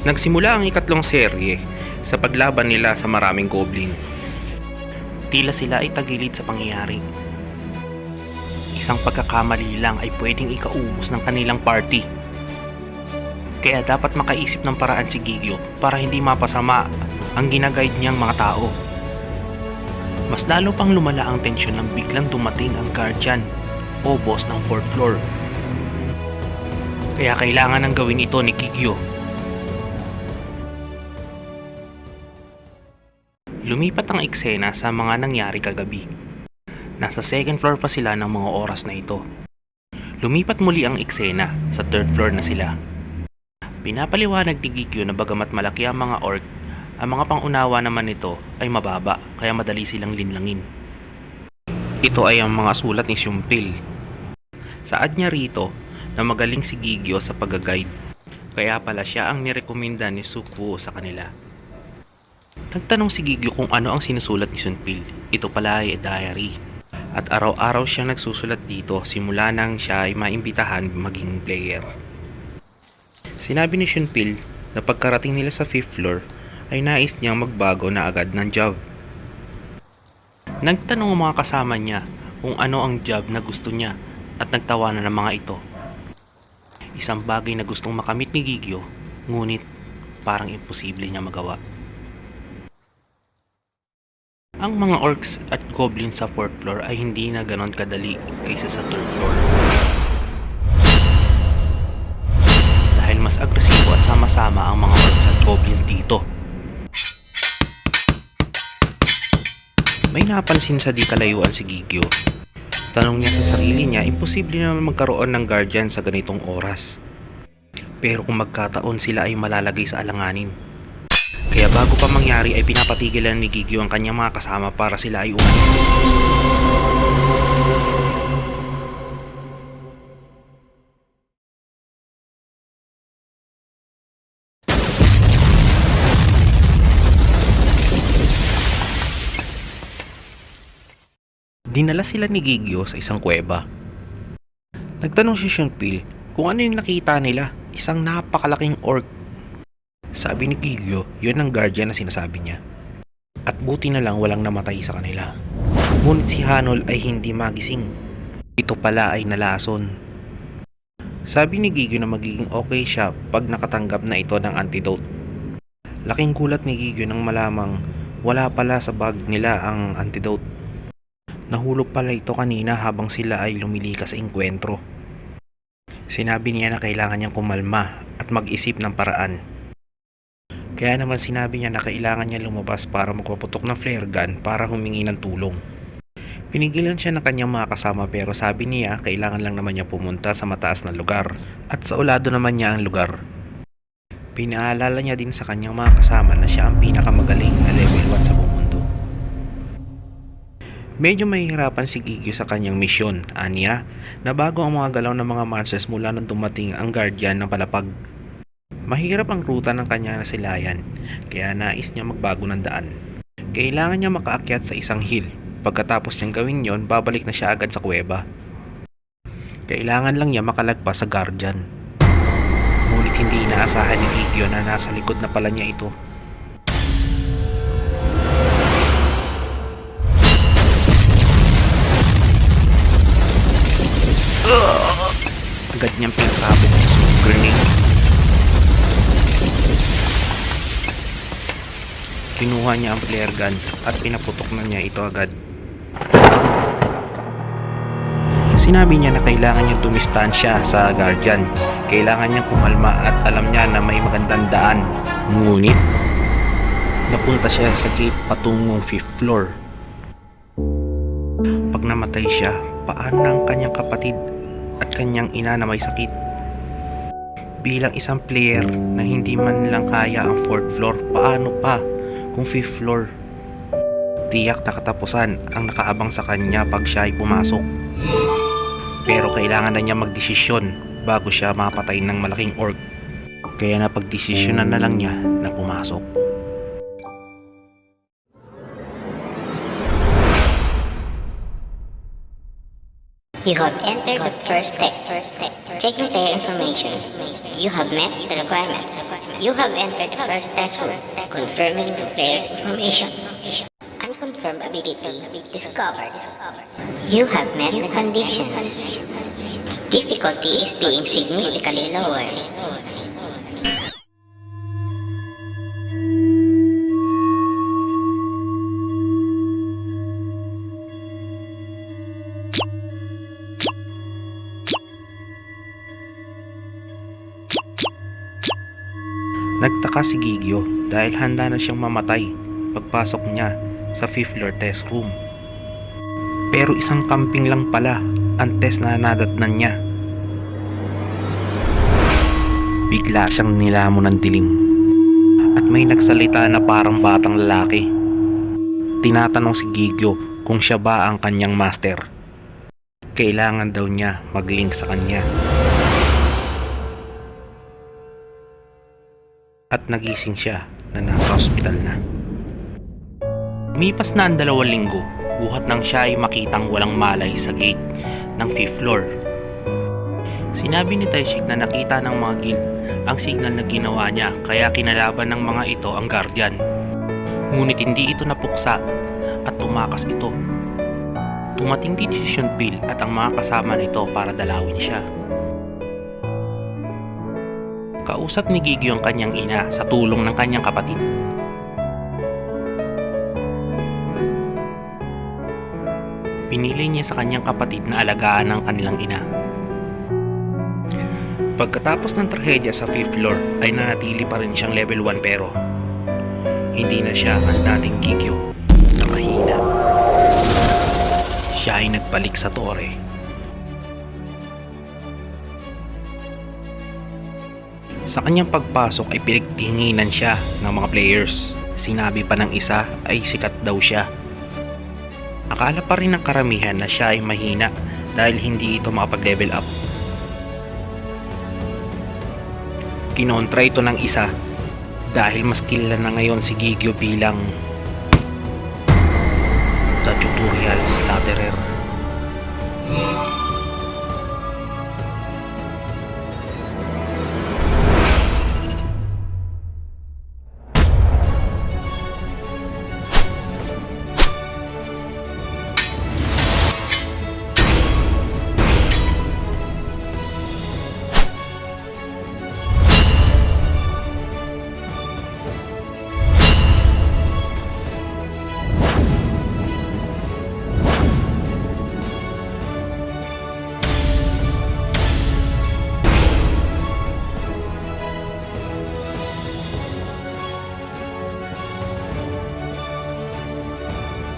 Nagsimula ang ikatlong serye sa paglaban nila sa maraming goblin. Tila sila ay tagilid sa pangyayari. Isang pagkakamali lang ay pwedeng ikaubos ng kanilang party. Kaya dapat makaisip ng paraan si Gigyo para hindi mapasama ang ginaguide niyang mga tao. Mas lalo pang lumala ang tensyon nang biglang dumating ang guardian o boss ng fourth floor. Kaya kailangan ng gawin ito ni Gigyo Lumipat ang eksena sa mga nangyari kagabi. Nasa second floor pa sila ng mga oras na ito. Lumipat muli ang eksena sa third floor na sila. Pinapaliwanag ni Gikyo na bagamat malaki ang mga orc, ang mga pangunawa naman nito ay mababa kaya madali silang linlangin. Ito ay ang mga sulat ni Syumpil. Saad niya rito na magaling si Gigyo sa pag-guide. Kaya pala siya ang nirekomenda ni Sukuo sa kanila. Nagtanong si Gigyo kung ano ang sinusulat ni Sunpil. Ito pala ay diary. At araw-araw siyang nagsusulat dito simula nang siya ay maimbitahan maging player. Sinabi ni Shunpil na pagkarating nila sa 5th floor ay nais niyang magbago na agad ng job. Nagtanong ang mga kasama niya kung ano ang job na gusto niya at nagtawanan ng mga ito. Isang bagay na gustong makamit ni Gigyo ngunit parang imposible niya magawa. Ang mga orcs at goblins sa 4th floor ay hindi na ganon kadali kaysa sa 3rd floor. Dahil mas agresibo at sama-sama ang mga orcs at goblins dito. May napansin sa di kalayuan si Gigyo. Tanong niya sa sarili niya, imposible naman magkaroon ng guardian sa ganitong oras. Pero kung magkataon sila ay malalagay sa alanganin. Kaya bago pa mangyari ay pinapatigilan ni Gigyo ang kanyang mga kasama para sila ay umalis. Dinala sila ni Gigyo sa isang kuweba. Nagtanong si Shunpil kung ano yung nakita nila, isang napakalaking orc sabi ni Gigyo, yun ang guardian na sinasabi niya. At buti na lang walang namatay sa kanila. Ngunit si Hanol ay hindi magising. Ito pala ay nalason. Sabi ni Gigyo na magiging okay siya pag nakatanggap na ito ng antidote. Laking gulat ni Gigyo nang malamang wala pala sa bag nila ang antidote. Nahulog pala ito kanina habang sila ay lumilikas sa inkwentro. Sinabi niya na kailangan niyang kumalma at mag-isip ng paraan kaya naman sinabi niya na kailangan niya lumabas para magpaputok ng flare gun para humingi ng tulong. Pinigilan siya ng kanyang mga kasama pero sabi niya kailangan lang naman niya pumunta sa mataas na lugar at sa ulado naman niya ang lugar. Pinaalala niya din sa kanyang mga kasama na siya ang pinakamagaling na level 1 sa buong mundo. Medyo mahihirapan si Gigyo sa kanyang misyon, aniya, na bago ang mga galaw ng mga monsters mula nang dumating ang guardian ng palapag Mahirap ang ruta ng kanyang nasilayan, kaya nais niya magbago ng daan. Kailangan niya makaakyat sa isang hill. Pagkatapos niyang gawin yon, babalik na siya agad sa kuweba. Kailangan lang niya makalagpas sa guardian. Ngunit hindi inaasahan ni Gigyo na nasa likod na pala niya ito. Agad niyang pinasabog ang smoke grenade. Kinuha niya ang flare gun at pinaputok na niya ito agad. Sinabi niya na kailangan niyang tumistansya sa guardian. Kailangan niyang kumalma at alam niya na may magandang daan. Ngunit, napunta siya sa gate patungong 5th floor. Pag namatay siya, paano ang kanyang kapatid at kanyang ina na may sakit? Bilang isang player na hindi man lang kaya ang 4th floor, paano pa kung 5th floor? Tiyak na katapusan ang nakaabang sa kanya pag siya ay pumasok. Pero kailangan na niya magdesisyon bago siya mapatay ng malaking orc. Kaya napagdesisyonan na lang niya na pumasok. You have entered the first test. Checking player information. You have met the requirements. You have entered the first test room, confirming the player's information. Unconfirmed ability discovered. You have met the conditions. Difficulty is being significantly lowered. Nagtaka si Gigyo dahil handa na siyang mamatay pagpasok niya sa fifth floor test room. Pero isang camping lang pala ang test na nadatnan niya. Bigla siyang nilamon ng dilim at may nagsalita na parang batang lalaki. Tinatanong si Gigyo kung siya ba ang kanyang master. Kailangan daw niya mag-link sa kanya. At nagising siya na nasa hospital na. Mipas na ang dalawang linggo, buhat nang siya ay makitang walang malay sa gate ng fifth floor. Sinabi ni Taishik na nakita ng mga guild ang signal na ginawa niya kaya kinalaban ng mga ito ang guardian. Ngunit hindi ito napuksa at tumakas ito. Tumating din si at ang mga kasama nito para dalawin siya. Kausap ni Gigi ang kanyang ina sa tulong ng kanyang kapatid. Pinili niya sa kanyang kapatid na alagaan ng kanilang ina. Pagkatapos ng trahedya sa 5th floor ay nanatili pa rin siyang level 1 pero hindi na siya ang dating Gigyo na mahina. Siya ay nagbalik sa tore Sa kanyang pagpasok ay pinagtinginan siya ng mga players. Sinabi pa ng isa ay sikat daw siya. Akala pa rin ng karamihan na siya ay mahina dahil hindi ito makapag-level up. Kinontra ito ng isa dahil mas kilala na ngayon si Gigyo bilang The Tutorial Slatterer.